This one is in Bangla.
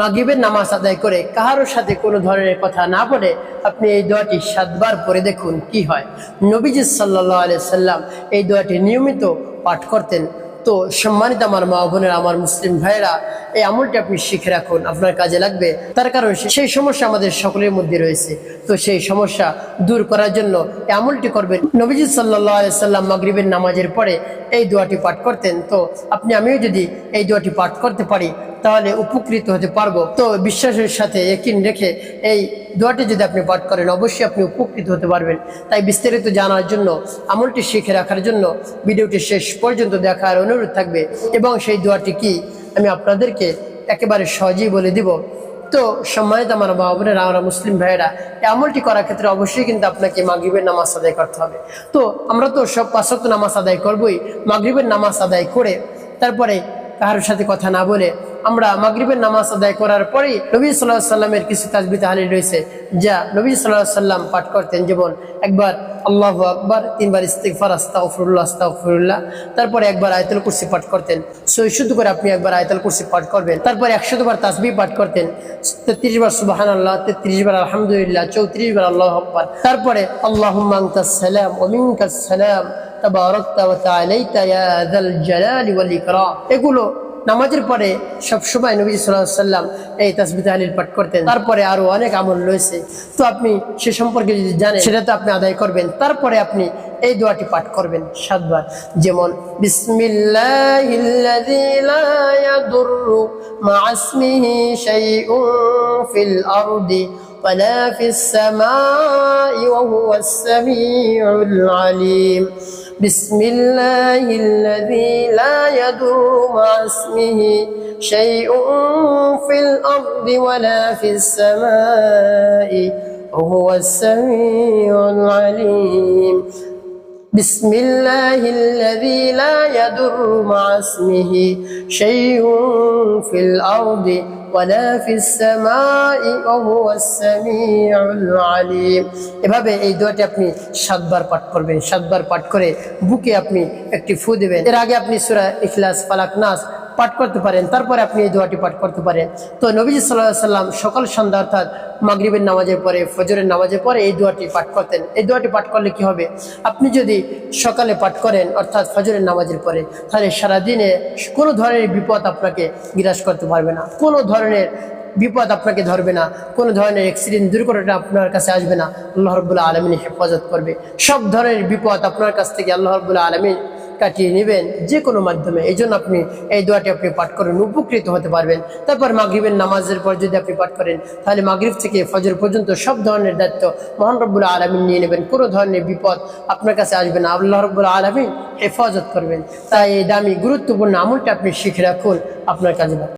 মাগরিবের নামাজ আদায় করে কাহারোর সাথে কোনো ধরনের কথা না বলে আপনি এই দোয়াটি সাতবার পরে দেখুন কি হয়। নবীজি সাল্লাহ আলিয়া সাল্লাম এই দোয়াটি নিয়মিত পাঠ করতেন। তো সম্মানিত আমার মা বোনের, আমার মুসলিম ভাইরা এই আমলটি আপনি শিখে রাখুন, আপনার কাজে লাগবে। তার কারণ সেই সমস্যা আমাদের সকলের মধ্যে রয়েছে। তো সেই সমস্যা দূর করার জন্য এই আমলটি করবেন। নবীজি সাল্লাহ সাল্লাম মাগরিবের নামাজের পরে এই দোয়াটি পাঠ করতেন। তো আপনি, আমিও যদি এই দোয়াটি পাঠ করতে পারি, তাহলে উপকৃত হতে পারব। তো বিশ্বাসের সাথে একিন রেখে এই দোয়াটি যদি আপনি পাঠ করেন, অবশ্যই আপনি উপকৃত হতে পারবেন। তাই বিস্তারিত জানার জন্য, আমলটি শিখে রাখার জন্য, ভিডিওটি শেষ পর্যন্ত দেখার অনুরোধ থাকবে। এবং সেই দোয়াটি কি আমি আপনাদেরকে একেবারে সহজেই বলে দিব। তো সম্মানিত আমার মা বোনেরা, আমরা মুসলিম ভাইয়েরা আমলটি করার ক্ষেত্রে অবশ্যই কিন্তু আপনাকে মাগরীবের নামাজ আদায় করতে হবে। তো আমরা তো সব পাঁচত্ব নামাজ আদায় করবই, মাগরীবের নামাজ আদায় করে তারপরে কারোর সাথে কথা না বলে আমরা মাগরিবের নামাজ আদায় করার পরেই নবী সাল্লাহ সাল্লামের কিছু তাজবি তাহালি রয়েছে, যা নবী সাল্লাহ সাল্লাম পাঠ করতেন। যেমন, একবার আল্লাহ আকবার, তিনবার ইস্তিকফার আস্তাগফিরুল্লাহ আস্তাগফিরুল্লাহ, তারপরে একবার আয়তুল কুরসি পাঠ করতেন। সই শুদ্ধ করে আপনি একবার আয়তুল কুরসি পাঠ করবেন। তারপরে একশত বার তাসবি পাঠ করতেন। তেত্রিশ বার সুবাহান আল্লাহ তেত্রিশ বার আলহামদুলিল্লাহ, চৌত্রিশ বার আল্লাহ আকবার। তারপরে আল্লাহ সালাম ওমিনকাস সালাম, তাবারাকতা ওয়া তাআলাইতা ইয়া যাল ওয়াল ইকরাম। এগুলো নামাজের পরে সবসময় নবী সাল্লাহ সাল্লাম এই তাসবি তাহলিল পাঠ করতেন তারপরে আরো অনেক আমল রয়েছে তো আপনি সে সম্পর্কে যদি জানেন সেটা তো আপনি আদায় করবেন তারপরে আপনি এই দোয়াটি পাঠ করবেন সাতবার যেমন বিসমিল্লাহিল্লাযী লা ইয়াদুররু মা ইসমিহি শাইউন ফিল আরদি ولا في السماء وهو السميع العليم بسم الله الذي لا يضر مع اسمه شيء في الأرض ولا في السماء وهو السميع العليم. بسم الله الذي لا يضر مع اسمه شيء في الأرض ولا في السماء وهو السميع العليم এভাবে এই দোয়াটি আপনি সাতবার পাঠ করবেন সাতবার পাঠ করে বুকে আপনি একটি ফু দেবেন এর আগে আপনি সূরা ইখলাস ফালাক নাস পাঠ করতে পারেন, তারপরে আপনি এই দোয়াটি পাঠ করতে পারেন। তো নবীজি সাল্লাহ সাল্লাম সকাল সন্ধ্যা অর্থাৎ মাগরিবের নামাজের পরে, ফজরের নামাজের পরে এই দোয়াটি পাঠ করতেন। এই দোয়াটি পাঠ করলে কি হবে? আপনি যদি সকালে পাঠ করেন, অর্থাৎ ফজরের নামাজের পরে, তাহলে সারাদিনে কোনো ধরনের বিপদ আপনাকে গ্রাস করতে পারবে না। কোনো ধরনের বিপদ আপনাকে ধরবে না। কোনো ধরনের অ্যাক্সিডেন্ট দুর্ঘটনা আপনার কাছে আসবে না। আল্লাহ রবুল্লাহ আলমিন হেফাজত করবে। সব ধরনের বিপদ আপনার কাছ থেকে আল্লাহ রবুল্লাহ আলমিন কাটিয়ে নেবেন যে কোনো মাধ্যমে। এই জন্য আপনি এই দোয়াটি আপনি পাঠ করেন, উপকৃত হতে পারবেন। তারপর মাগরিবের নামাজের পর যদি আপনি পাঠ করেন, তাহলে মাগরিব থেকে ফজর পর্যন্ত সব ধরনের দায়িত্ব মহান আলমিন নিয়ে নেবেন। কোনো ধরনের বিপদ আপনার কাছে আসবে না। আল্লাহ রব্বুল্লাহ আলমিন হেফাজত করবেন। তাই এই দামি, গুরুত্বপূর্ণ আমলটা আপনি শিখে রাখুন আপনার কাজে।